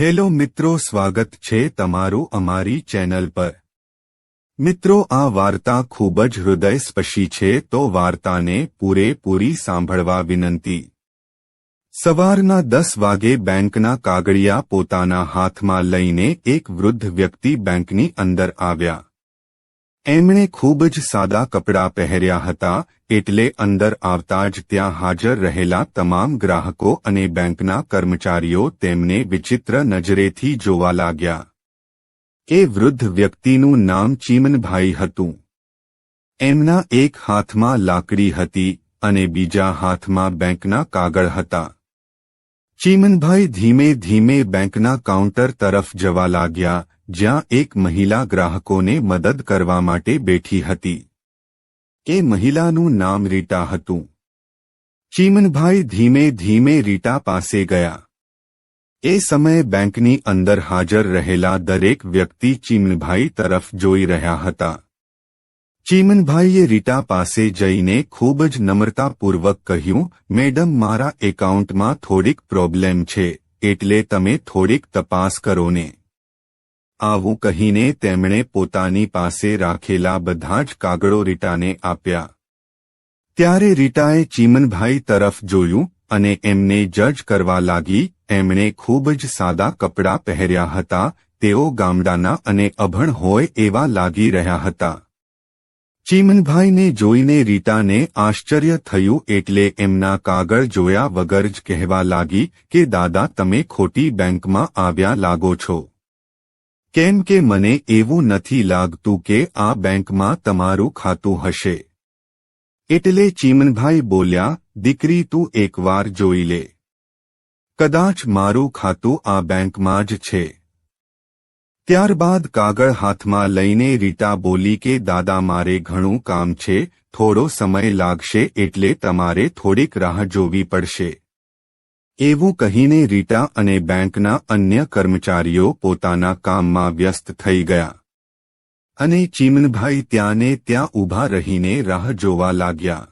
Hello મિત્રો, સ્વાગત છે તમારું અમારી ચેનલ પર. મિત્રો, આ વાર્તા ખૂબ જ હૃદયસ્પર્શી છે, તો વાર્તાને પૂરેપૂરી સાંભળવા વિનંતી. સવારના દસ વાગે બેંકના કાગળિયા પોતાના હાથમાં લઈને એક વૃદ્ધ વ્યક્તિ બેંકની અંદર આવ્યા. એમણે ખૂબ જ સાદા કપડાં પહેર્યા હતા એટલે અંદર આવતા જ ત્યાં હાજર રહેલા તમામ ગ્રાહકો અને બેંકના કર્મચારીઓ તેમને વિચિત્ર નજરેથી જોવા લાગ્યા. એ વૃદ્ધ વ્યક્તિનું નામ ચીમનભાઈ હતું. એમના એક હાથમાં લાકડી હતી અને બીજા હાથમાં બેંકના કાગળ હતા. ચીમનભાઈ ધીમે ધીમે બેંકના કાઉન્ટર તરફ જવા લાગ્યા, જ્યાં એક મહિલા ગ્રાહકોને મદદ કરવા માટે બેઠી હતી. એ મહિલાનું નામ રીટા હતું. ચીમનભાઈ ધીમે ધીમે રીટા પાસે ગયા. એ સમયે બેંકની અંદર હાજર રહેલા દરેક વ્યક્તિ ચીમનભાઈ તરફ જોઈ રહ્યા હતા. ચીમનભાઈએ રીટા પાસે જઈને ખૂબ જ નમ્રતાપૂર્વક કહ્યું, મેડમ, મારા એકાઉન્ટમાં થોડીક પ્રોબ્લેમ છે, એટલે તમે થોડીક તપાસ કરો ને. આવું કહીને તેમણે પોતાની પાસે રાખેલા બધા જ કાગળો રીટાને આપ્યા. ત્યારે રીટાએ ચીમનભાઈ તરફ જોયું અને એમને જજ કરવા લાગી, એમણે ખૂબ જ સાદા કપડાં પહેર્યા હતા, તેઓ ગામડાના અને અભણ હોય એવા લાગી રહ્યા હતા. ચીમનભાઈને જોઈને રીટાને આશ્ચર્ય થયું એટલે એમના કાગળ જોયા વગર જ કહેવા લાગી કે, દાદા, તમે ખોટી બેંકમાં આવ્યા લાગો છો. કેમ કે મને એવું નથી લાગતું કે આ બેંકમાં તમારું ખાતું હશે. એટલે ચીમનભાઈ બોલ્યા, દીકરી, તું એકવાર જોઈ લે. કદાચ મારું ખાતું આ બેંકમાં જ છે. ત્યારબાદ કાગળ હાથમાં લઈને રીટા બોલી કે, દાદા, મારે ઘણું કામ છે, થોડો સમય લાગશે એટલે તમારે થોડીક રાહ જોવી પડશે. એવું કહીને રીટા અને બેંકના અન્ય કર્મચારીઓ પોતાના કામમાં વ્યસ્ત થઈ ગયા. અને ચીમનભાઈ ત્યાંને ત્યાં ઊભા રહીને રાહ જોવા લાગ્યા.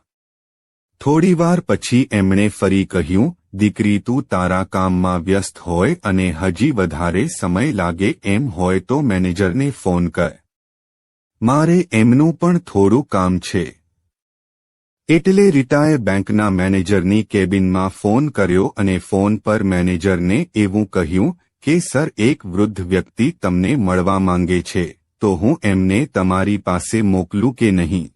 થોડીવાર પછી એમણે ફરી કહ્યું, દીકરી, તું તારા કામમાં વ્યસ્ત હોય અને હજી વધારે સમય લાગે એમ હોય તો મેનેજરને ફોન કર. મારે એમનું પણ થોડું કામ છે. એટલે રીટાએ બેંકના મેનેજરની કેબિનમાં ફોન કર્યો અને ફોન પર મેનેજરને એવું કહ્યું કે, સર, એક વૃદ્ધ વ્યક્તિ તમને મળવા માંગે છે, તો હું એમને તમારી પાસે મોકલું કે નહીં?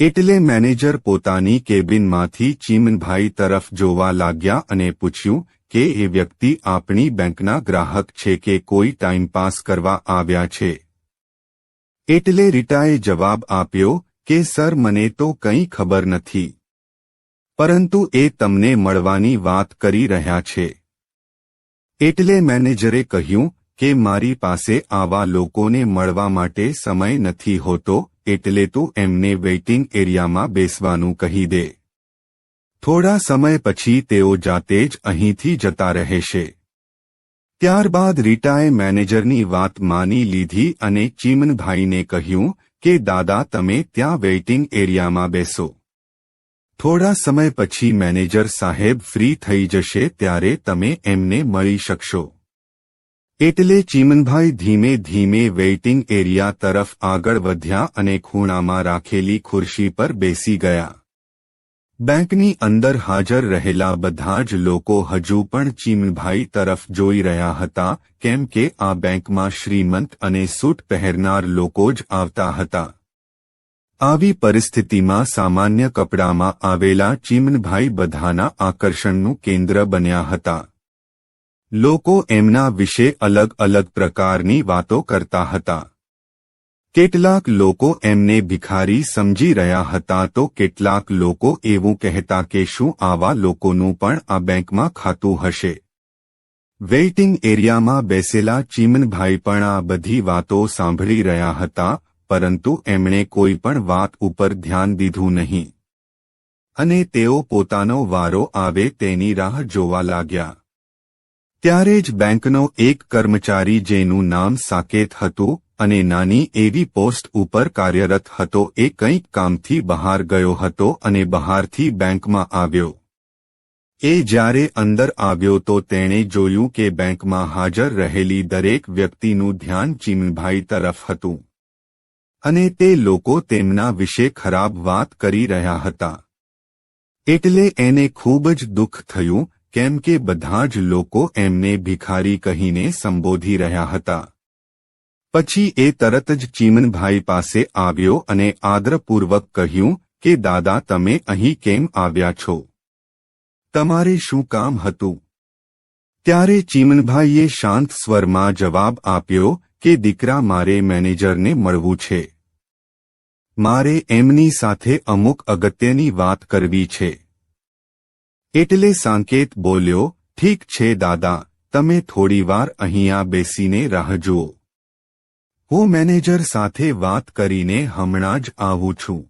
એટલે મેનેજર પોતાની કેબિનમાંથી ચીમનભાઈ તરફ જોવા લાગ્યા અને પૂછ્યું કે, એ વ્યક્તિ આપણી બેંકના ગ્રાહક છે કે કોઈ ટાઈમપાસ કરવા આવ્યા છે? એટલે રીટાએ જવાબ આપ્યો કે સર મને તો કંઈ ખબર નથી. પરંતુ એ તમને મળવાની વાત કરી રહ્યા છે. એટલે મેનેજરે કહ્યું કે મારી પાસે આવા લોકોને મળવા માટે સમય નથી હોતો, એટલે તું એમને વેઇટિંગ એરિયામાં બેસવાનું કહી દે. થોડા સમય પછી તેઓ જાતે જ અહીંથી જતા રહેશે. ત્યારબાદ રીટાએ મેનેજરની વાત માની લીધી અને ચીમનભાઈને કહ્યું કે દાદા, તમે ત્યાં વેઇટિંગ એરિયામાં બેસો. થોડા સમય પછી મેનેજર સાહેબ ફ્રી થઈ જશે ત્યારે તમે એમને મળી શકશો. એટલે ચીમનભાઈ ધીમે ધીમે વેઇટિંગ એરિયા તરફ આગળ વધ્યા અને ખૂણામાં રાખેલી ખુરશી પર બેસી ગયા. બેંકની અંદર હાજર રહેલા બધા જ લોકો હજુ પણ ચીમભાઈ તરફ જોઈ રહ્યા હતા, કેમ કે આ બેંકમાં શ્રીમંત અને સૂટ પહેરનાર લોકો જ આવતા હતા. આવી પરિસ્થિતિમાં સામાન્ય કપડામાં આવેલા ચીમનભાઈ બધાના આકર્ષણનું કેન્દ્ર બન્યા હતા. લોકો એમના વિશે અલગ અલગ પ્રકારની વાતો કરતા હતા. કેટલાક લોકો એમને ભિખારી સમજી રહ્યા હતા તો કેટલાક લોકો એવું કહેતા કે શું આવા લોકોનું પણ આ બેંકમાં ખાતું હશે? વેઇટિંગ એરિયામાં બેસેલા ચીમનભાઈ પણ આ બધી વાતો સાંભળી રહ્યા હતા, પરંતુ એમણે કોઈ પણ વાત ઉપર ધ્યાન દીધું નહીં. અને તેઓ પોતાનો વારો આવે તેની રાહ જોવા લાગ્યા. ત્યારે જ બેંકનો એક કર્મચારી જેનું નામ સાકેત હતું અને નાની એવી પોસ્ટ ઉપર કાર્યરત હતો. એ કંઈક કામથી બહાર ગયો હતો અને બહારથી બેંકમાં આવ્યો. એ જ્યારે અંદર આવ્યો તો તેણે જોયું કે બેંકમાં હાજર રહેલી દરેક વ્યક્તિનું ધ્યાન ચીમીભાઈ તરફ હતું. અને તે લોકો તેમના વિશે ખરાબ વાત કરી રહ્યા હતા. એટલે એને ખૂબ જ દુઃખ થયું, કેમ કે બધા જ લોકો એમને ભિખારી કહીને સંબોધી રહ્યા હતા. પછી એ તરત જ ચીમનભાઈ પાસે આવ્યો અને આદરપૂર્વક કહ્યું કે, દાદા, તમે અહીં કેમ આવ્યા છો? તમારે શું કામ હતું? ત્યારે ચીમનભાઈએ શાંત સ્વરમાં જવાબ આપ્યો કે, દીકરા, મારે મેનેજરને મળવું છે. મારે એમની સાથે અમુક અગત્યની વાત કરવી છે. એટલે સાંકેત બોલ્યો, ઠીક છે, દાદા, તમે થોડીવાર અહીંયા બેસીને રાહ જુઓ. હું મેનેજર સાથે વાત કરીને હમણાં જ આવું છું.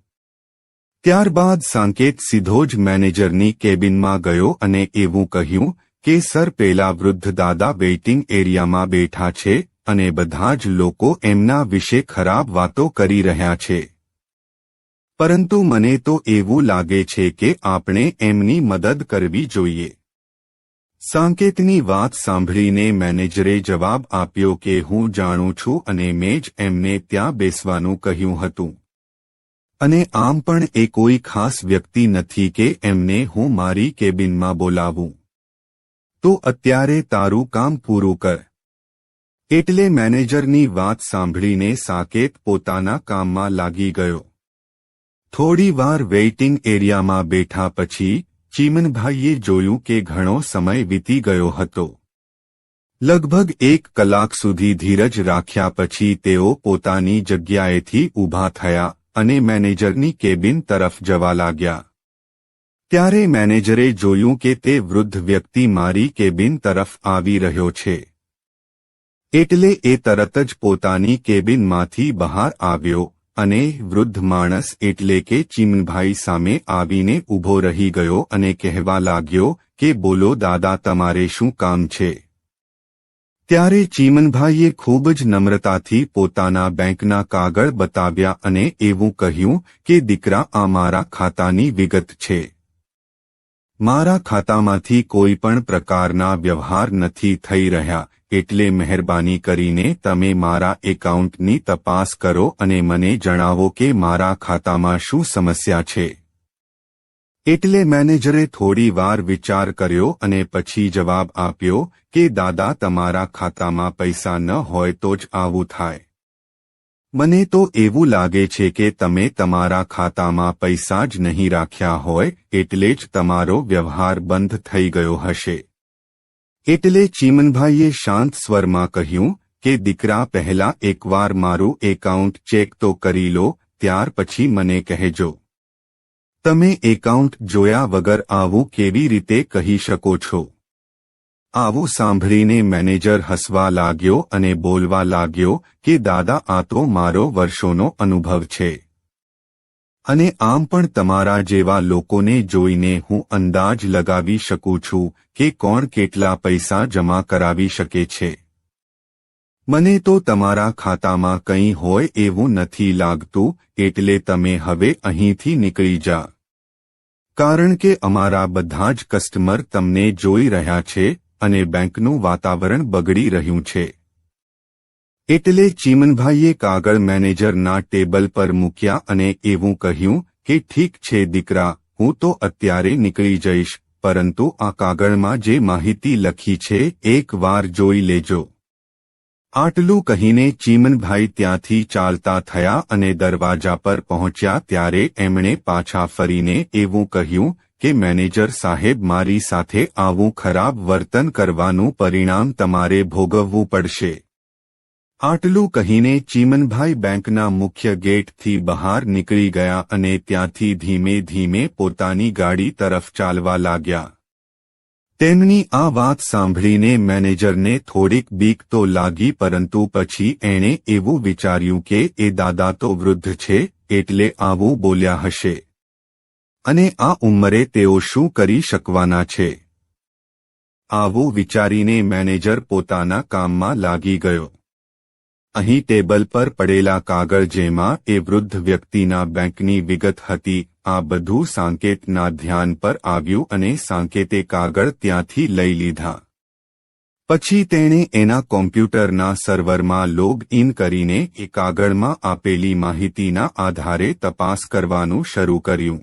ત્યારબાદ સાંકેત સીધો જ મેનેજરની કેબિનમાં ગયો અને એવું કહ્યું કે, સર, પેલા વૃદ્ધ દાદા વેઇટિંગ એરિયામાં બેઠા છે અને બધા જ લોકો એમના વિશે ખરાબ વાતો કરી રહ્યા છે. પરંતુ મને તો એવું લાગે છે કે આપણે એમની મદદ કરવી જોઈએ. સાંકેતની વાત સાંભળીને મેનેજરે જવાબ આપ્યો કે હું જાણું છું અને મેં જ એમને ત્યાં બેસવાનું કહ્યું હતું. અને આમ પણ એ કોઈ ખાસ વ્યક્તિ નથી કે એમને હું મારી કેબિનમાં બોલાવું. તો અત્યારે તારું કામ પૂરું કર. એટલે મેનેજરની વાત સાંભળીને સાકેત પોતાના કામમાં લાગી ગયો. થોડી વાર વેઇટિંગ એરિયામાં બેઠા પછી ચીમનભાઈએ જોયું કે ઘણો સમય વીતી ગયો હતો. લગભગ એક કલાક સુધી ધીરજ રાખ્યા પછી તેઓ પોતાની જગ્યાએથી ઊભા થયા અને મેનેજરની કેબિન તરફ જવા લાગ્યા. ત્યારે મેનેજરે જોયું કે તે વૃદ્ધ વ્યક્તિ મારી કેબિન તરફ આવી રહ્યો છે. એટલે એ તરત જ પોતાની કેબિનમાંથી બહાર આવ્યો અને વૃદ્ધ માણસ એટલે કે ચીમનભાઈ સામે આવીને ઊભો રહી ગયો અને કહેવા લાગ્યો કે બોલો દાદા તમારે શું કામ છે? ત્યારે ચીમનભાઈએ ખૂબ જ નમ્રતાથી પોતાના બેંકના કાગળ બતાવ્યા અને એવું કહ્યું કે દીકરા, આ મારા ખાતાની વિગત છે. મારા ખાતામાંથી કોઈ પણ પ્રકારના વ્યવહાર નથી થઈ રહ્યા. એટલે મહેરબાની કરીને તમે મારા એકાઉન્ટની તપાસ કરો અને મને જણાવો કે મારા ખાતામાં શું સમસ્યા છે. એટલે મેનેજરે થોડી વાર વિચાર કર્યો અને પછી જવાબ આપ્યો કે દાદા તમારા ખાતામાં પૈસા ન હોય તો જ આવું થાય. મને તો એવું લાગે છે કે તમે તમારા ખાતામાં પૈસા જ નહીં રાખ્યા હોય એટલે જ તમારો વ્યવહાર બંધ થઈ ગયો હશે. એટલે ચીમનભાઈએ શાંત સ્વરમાં કહ્યું કે, દીકરા, પહેલા એકવાર મારું એકાઉન્ટ ચેક તો કરી લો, ત્યાર પછી મને કહેજો. તમે એકાઉન્ટ જોયા વગર આવું કેવી રીતે કહી શકો છો આવું સાંભળીને મેનેજર હસવા લાગ્યો અને બોલવા લાગ્યો કે, દાદા, આ તો મારો વર્ષોનો અનુભવ છે. અને આમ પણ તમારા જેવા લોકોને જોઈને હું અંદાજ લગાવી શકું છું કે કોણ કેટલા પૈસા જમા કરાવી શકે છે. મને તો તમારા ખાતામાં કંઈ હોય એવું નથી લાગતું, એટલે તમે હવે અહીંથી નીકળી જા. કારણ કે અમારા બધા જ કસ્ટમર તમને જોઈ રહ્યા છે, અને બેંકનું વાતાવરણ બગડી રહ્યું છે. એટલે ચીમનભાઈએ કાગળ મેનેજરના ટેબલ પર મૂક્યા અને એવું કહ્યું કે ઠીક છે દીકરા, હું તો અત્યારે નીકળી જઈશ, પરંતુ આ કાગળમાં જે માહિતી લખી છે એક વાર જોઈ લેજો. આટલું કહીને ચીમનભાઈ ત્યાંથી ચાલતા થયા અને દરવાજા પર પહોંચ્યા ત્યારે એમણે પાછા ફરીને એવું કહ્યું કે મેનેજર સાહેબ મારી સાથે આવું ખરાબ વર્તન કરવાનું પરિણામ તમારે ભોગવવું પડશે. આટલું કહીને ચીમનભાઈ બેંકના મુખ્ય ગેટથી બહાર નીકળી ગયા અને ત્યાંથી ધીમે ધીમે પોતાની ગાડી તરફ ચાલવા લાગ્યા. તેમની આ વાત સાંભળીને મેનેજરને થોડીક બીક તો લાગી પરંતુ પછી એણે એવું વિચાર્યું કે એ દાદા તો વૃદ્ધ છે, એટલે આવું બોલ્યા હશે. અને આ ઉંમરે તેઓ શું કરી શકવાના છે? આવું વિચારીને મેનેજર પોતાના કામમાં લાગી ગયો. અહીં ટેબલ પર પડેલા કાગળ જેમાં એ વૃદ્ધ વ્યક્તિના બેંકની વિગત હતી, આ બધું સાંકેતના ધ્યાન પર આવ્યું અને સાંકેતે કાગળ ત્યાંથી લઈ લીધા. પછી તેણે એના કોમ્પ્યુટરના સર્વરમાં લોગ ઇન કરીને એ કાગળમાં આપેલી માહિતીના આધારે તપાસ કરવાનું શરૂ કર્યું.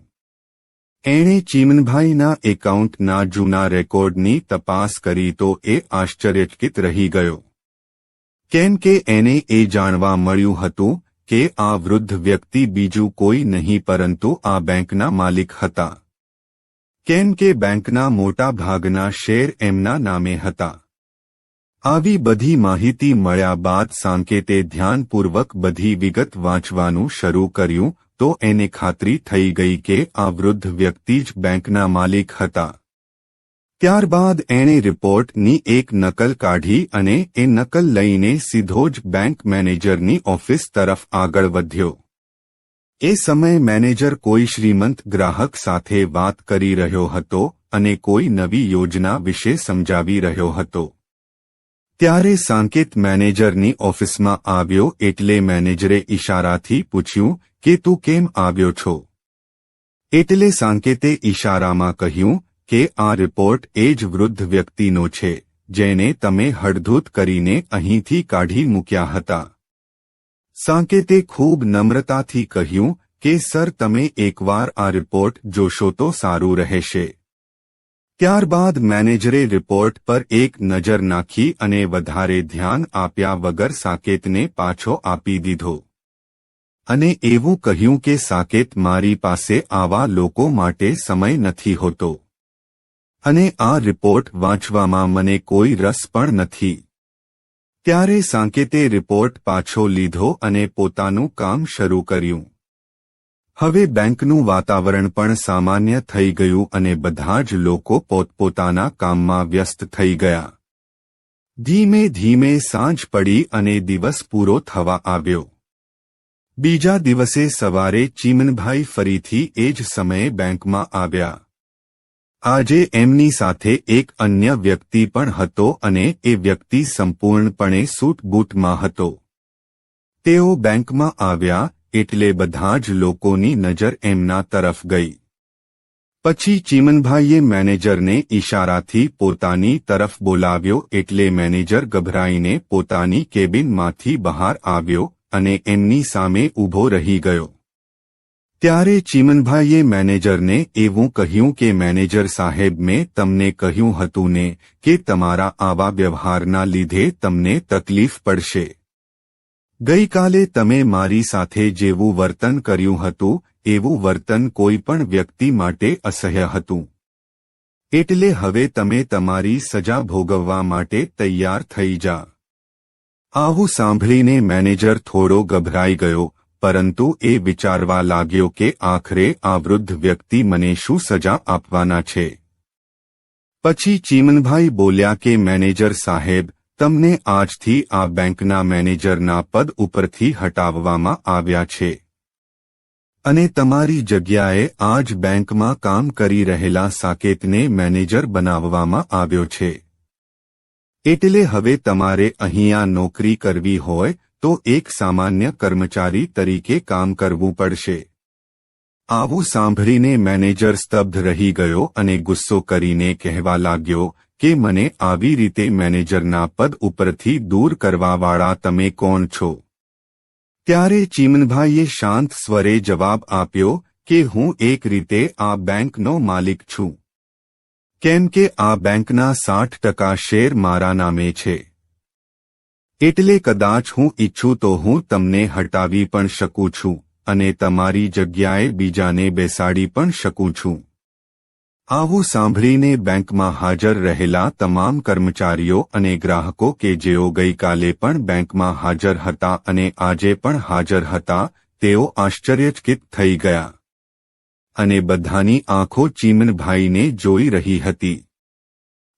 એણે ચીમનભાઈના એકાઉન્ટના જૂના રેકોર્ડની તપાસ કરી તો એ આશ્ચર્યચકિત રહી ગયો. કેમ કે એને એ જાણવા મળ્યું હતું કે આ વૃદ્ધ વ્યક્તિ બીજું કોઈ નહીં પરંતુ આ બેંકના માલિક હતા. કેમ કે બેંકના મોટા ભાગના શેર એમના નામે હતા. આવી બધી માહિતી મળ્યા બાદ સાંકેતે ધ્યાનપૂર્વક બધી વિગત વાંચવાનું શરૂ કર્યું તો એને ખાતરી થઈ ગઈ કે આ વૃદ્ધ વ્યક્તિ જ બેંકના માલિક હતા. ત્યારબાદ એણે રિપોર્ટની એક નકલ કાઢી અને એ નકલ લઈને સીધો જ બેંક મેનેજરની ઓફિસ તરફ આગળ વધ્યો. એ સમયે મેનેજર કોઈ શ્રીમંત ગ્રાહક સાથે વાત કરી રહ્યો હતો અને કોઈ નવી યોજના વિશે સમજાવી રહ્યો હતો. ત્યારે સાંકેત મેનેજરની ઓફિસમાં આવ્યો એટલે મેનેજરે ઇશારાથી પૂછ્યું કે તું કેમ આવ્યો છો? એટલે સાંકેતે ઇશારામાં કહ્યું કે આ રિપોર્ટ એ જ વૃદ્ધ વ્યક્તિનો છે જેને તમે હડધૂત કરીને અહીંથી કાઢી મૂક્યા હતા. સાંકેતે ખૂબ નમ્રતાથી કહ્યું કે, સર, તમે એકવાર આ રિપોર્ટ જોશો તો સારું રહેશે. ત્યારબાદ મેનેજરે રિપોર્ટ પર એક નજર નાખી અને વધારે ધ્યાન આપ્યા વગર સાકેતને પાછો આપી દીધો. અને એવું કહ્યું કે, સાકેત મારી પાસે આવા લોકો માટે સમય નથી હોતો. અને આ રિપોર્ટ વાંચવામાં મને કોઈ રસ પણ નથી. ત્યારે સાંકેતે રિપોર્ટ પાછો લીધો અને પોતાનું કામ શરૂ કર્યું. હવે બેંકનું વાતાવરણ પણ સામાન્ય થઈ ગયું અને બધા જ લોકો પોતપોતાના કામમાં વ્યસ્ત થઈ ગયા. ધીમે ધીમે સાંજ પડી અને દિવસ પૂરો થવા આવ્યો. બીજા દિવસે સવારે ચીમનભાઈ ફરીથી એ જ સમયે બેંકમાં આવ્યા. આજે એમની સાથે એક અન્ય વ્યક્તિ પણ હતો અને એ વ્યક્તિ સંપૂર્ણપણે સૂટબૂટમાં હતો. તેઓ બેંકમાં આવ્યા એટલે બધા જ લોકોની નજર એમના તરફ ગઈ. પછી ચીમનભાઈએ મેનેજરને ઇશારાથી પોતાની તરફ બોલાવ્યો એટલે મેનેજર ગભરાઈને પોતાની કેબિનમાંથી બહાર આવ્યો અને એમની સામે ઊભો રહી ગયો. ત્યારે ચીમનભાઈએ મેનેજરને એવું કહ્યું કે મેનેજર સાહેબ, મેં તમને કહ્યું હતું ને કે તમારા આવા વ્યવહારના લીધે તમને તકલીફ પડશે. ગઈકાલે તમે મારી સાથે જેવું વર્તન કર્યું હતું, એવું વર્તન કોઈ પણ વ્યક્તિ માટે અસહ્ય હતું. એટલે હવે તમે તમારી સજા ભોગવવા માટે તૈયાર થઈ જા. આવું સાંભળીને મેનેજર થોડો ગભરાઈ ગયો પરંતુ એ વિચારવા લાગ્યો કે આખરે આ વૃદ્ધ વ્યક્તિ મને શું સજા આપવાના છે. પછી ચીમનભાઈ બોલ્યા કે મેનેજર સાહેબ, તમને આજથી આ બેંકના મેનેજરના પદ ઉપરથી હટાવવામાં આવ્યા છે. અને તમારી જગ્યાએ આજ બેંકમાં કામ કરી રહેલા સાકેતને મેનેજર બનાવવામાં આવ્યો છે. એટલે હવે તમારે અહીંયા નોકરી કરવી હોય તો એક સામાન્ય કર્મચારી તરીકે કામ કરવું પડશે. આવું સાંભળીને મેનેજર સ્તબ્ધ રહી ગયો અને ગુસ્સો કરીને કહેવા લાગ્યો કે મને આવી રીતે મેનેજરના પદ ઉપરથી દૂર કરવાવાળા તમે કોણ છો? ત્યારે ચીમનભાઈએ શાંત સ્વરે જવાબ આપ્યો કે હું એક રીતે આ બેંકનો માલિક છું. કેમ કે આ બેંકના સાઠ ટકા શેર મારા નામે છે. એટલે કદાચ હું ઈચ્છું તો હું તમને હટાવી પણ શકું છું, અને તમારી જગ્યાએ બીજાને બેસાડી પણ શકું છું. આવું સાંભળીને બેંકમાં હાજર રહેલા તમામ કર્મચારીઓ અને ગ્રાહકો કે જેઓ ગઈકાલે પણ બેંકમાં હાજર હતા અને આજે પણ હાજર હતા, તેઓ આશ્ચર્યચકિત થઈ ગયા. અને બધાની આંખો ચીમનભાઈને જોઈ રહી હતી.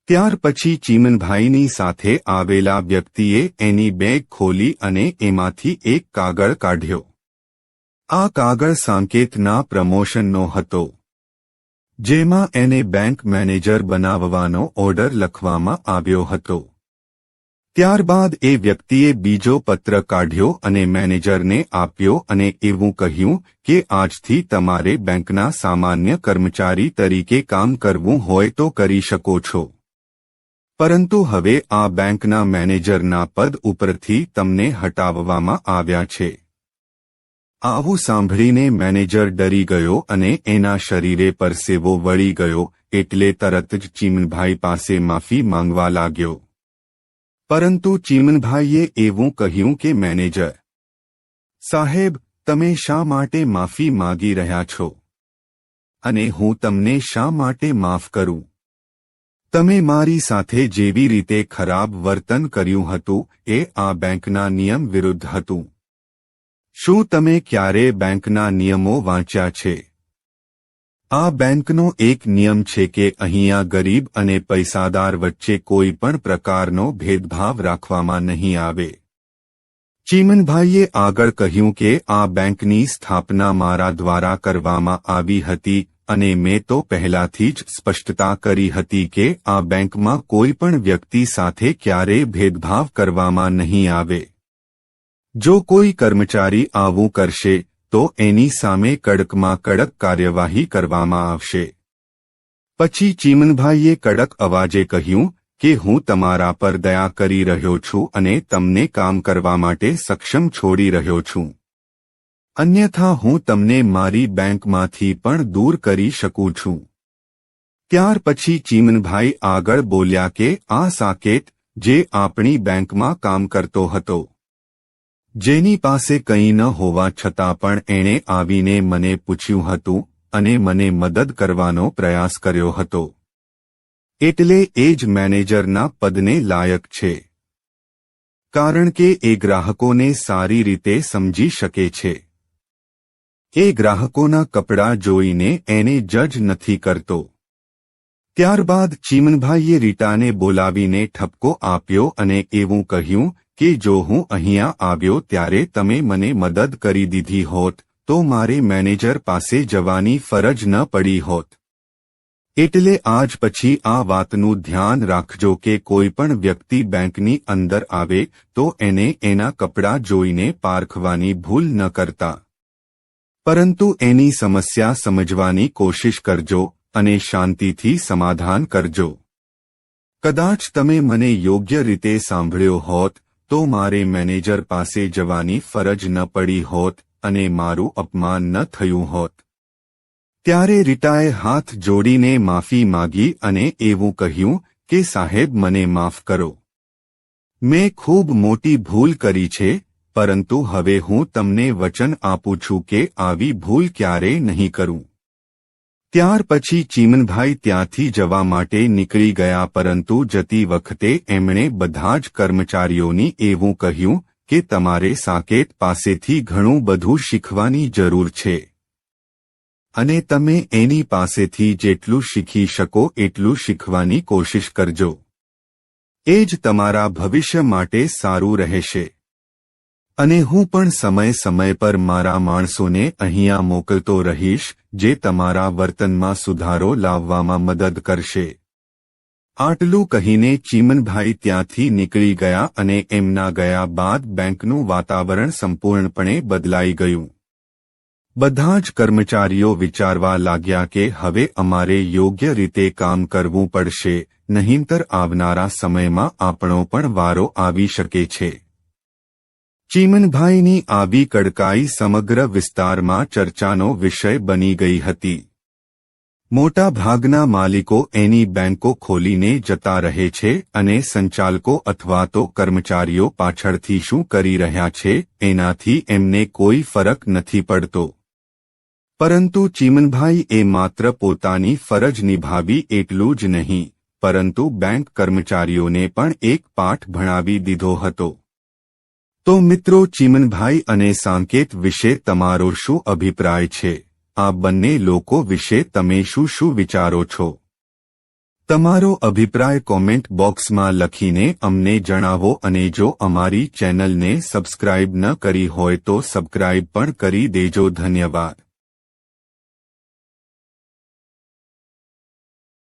ત્યાર પછી ચીમનભાઈની સાથે આવેલા વ્યક્તિએ એની બેગ ખોલી અને એમાંથી એક કાગળ કાઢ્યો. આ કાગળ સાંકેતના પ્રમોશનનો હતો, જેમાં એને બેંક મેનેજર બનાવવાનો ઓર્ડર લખવામાં આવ્યો હતો. ત્યારબાદ એ વ્યક્તિએ બીજો પત્ર કાઢ્યો અને મેનેજરને આપ્યો અને એવું કહ્યું કે આજથી તમારે બેંકના સામાન્ય કર્મચારી તરીકે કામ કરવું હોય તો કરી શકો છો. પરંતુ હવે આ બેંકના મેનેજરના પદ ઉપરથી તમને હટાવવામાં આવ્યા છે. આવું સાંભળીને મેનેજર ડરી ગયો અને એના શરીરે પરસેવો વળી ગયો એટલે તરત જ ચીમનભાઈ પાસે માફી માંગવા લાગ્યો. પરંતુ ચીમનભાઈએ એવું કહ્યું કે, મેનેજર, સાહેબ, તમે શા માટે માફી માગી રહ્યા છો? અને હું તમને શા માટે માફ કરું? તમે મારી સાથે જેવી રીતે ખરાબ વર્તન કર્યું હતું, એ આ બેંકના નિયમ વિરુદ્ધ હતું. શું તમે ક્યારે બેંકના નિયમો વાંચ્યા છે? આ બેંકનો એક નિયમ છે કે અહીંયા ગરીબ અને પૈસાદાર વચ્ચે કોઈ પણ પ્રકારનો ભેદભાવ રાખવામાં નહીં આવે. ચીમનભાઈએ આગળ કહ્યું કે આ બેંકની સ્થાપના મારા દ્વારા કરવામાં આવી હતી અને મેં તો પહેલાથી જ સ્પષ્ટતા કરી હતી કે આ બેંકમાં કોઈ પણ વ્યક્તિ સાથે ક્યારેય ભેદભાવ કરવામાં નહીં આવે. જો કોઈ કર્મચારી આવું કરશે, તો એની સામે કડકમાં કડક કાર્યવાહી કરવામાં આવશે. પછી ચીમનભાઈએ કડક અવાજે કહ્યું કે હું તમારા પર દયા કરી રહ્યો છું અને તમને કામ કરવા માટે સક્ષમ છોડી રહ્યો છું. અન્યથા હું તમને મારી બેંકમાંથી પણ દૂર કરી શકું છું. ત્યાર પછી ચીમનભાઈ આગળ બોલ્યા કે, આ સાકેત, જે આપણી બેંકમાં કામ કરતો હતો, જેની પાસે કંઈ ન હોવા છતાં પણ એણે આવીને મને પૂછ્યું હતું અને મને મદદ કરવાનો પ્રયાસ કર્યો હતો. એટલે એ જ મેનેજરના પદને લાયક છે. કારણ કે એ ગ્રાહકોને સારી રીતે સમજી શકે છે. એ ગ્રાહકોના કપડાં જોઈને એને જજ નથી કરતો. ત્યારબાદ ચીમનભાઈએ રીટાને બોલાવીને ઠપકો આપ્યો અને એવું કહ્યું કે જો હું અહીંયા આવ્યો ત્યારે તમે મને મદદ કરી દીધી હોત, તો મારે મેનેજર પાસે જવાની ફરજ ન પડી હોત. એટલે આજ પછી આ વાતનું ધ્યાન રાખજો કે કોઈ પણ વ્યક્તિ બેંકની અંદર આવે તો એને એના કપડાં જોઈને પારખવાની ભૂલ ન કરતા. પરંતુ એની સમસ્યા સમજવાની કોશિશ કરજો અને શાંતિથી સમાધાન કરજો. કદાચ તમે મને યોગ્ય રીતે સાંભળ્યો હોત, તો મારે મેનેજર પાસે જવાની ફરજ ન પડી હોત અને મારું અપમાન ન થયું હોત. ત્યારે રીટાએ હાથ જોડીને માફી માગી અને એવું કહ્યું કે સાહેબ મને માફ કરો. મેં ખૂબ મોટી ભૂલ કરી છે પરંતુ હવે હું તમને વચન આપું છું કે આવી ભૂલ ક્યારેય નહીં કરું. ત્યાર પછી ચીમનભાઈ ત્યાંથી જવા માટે નીકળી ગયા પરંતુ જતી વખતે એમણે બધા જ કર્મચારીઓની એવું કહ્યું કે તમારે સાકેત પાસેથી ઘણું બધું શીખવાની જરૂર છે. અને તમે એની પાસેથી જેટલું શીખી શકો એટલું શીખવાની કોશિશ કરજો. એ જ તમારા ભવિષ્ય માટે સારું રહેશે. અને હું પણ સમય સમય પર મારા માણસોને અહીંયા મોકલતો રહીશ, જે તમારા વર્તનમાં સુધારો લાવવામાં મદદ કરશે. આટલું કહીને ચીમનભાઈ ત્યાંથી નીકળી ગયા અને એમના ગયા બાદ બેંકનું વાતાવરણ સંપૂર્ણપણે બદલાઈ ગયું. બધા જ કર્મચારીઓ વિચારવા લાગ્યા કે હવે અમારે યોગ્ય રીતે કામ કરવું પડશે, નહીંતર આવનારા સમયમાં આપણો પણ વારો આવી શકે છે. ચીમનભાઈની આવી કડકાઈ સમગ્ર વિસ્તારમાં ચર્ચાનો વિષય બની ગઈ હતી. મોટાભાગના માલિકો એની બેંકો ખોલીને જતા રહે છે અને સંચાલકો અથવા તો કર્મચારીઓ પાછળથી શું કરી રહ્યા છે એનાથી એમને કોઈ ફરક નથી પડતો. પરંતુ ચીમનભાઈ એ માત્ર પોતાની ફરજ નિભાવી એટલું જ નહીં, પરંતુ બેંક કર્મચારીઓને પણ એક પાઠ ભણાવી દીધો હતો. તો મિત્રો ચીમનભાઈ અને સાંકેત વિશે તમારો શું અભિપ્રાય છે? આ બંને લોકો વિશે તમે શું શું વિચારો છો? તમારો અભિપ્રાય કોમેન્ટ બોક્સમાં લખીને અમને જણાવો અને જો અમારી ચેનલને સબસ્ક્રાઇબ ન કરી હોય તો સબસ્ક્રાઇબ પણ કરી દેજો. ધન્યવાદ.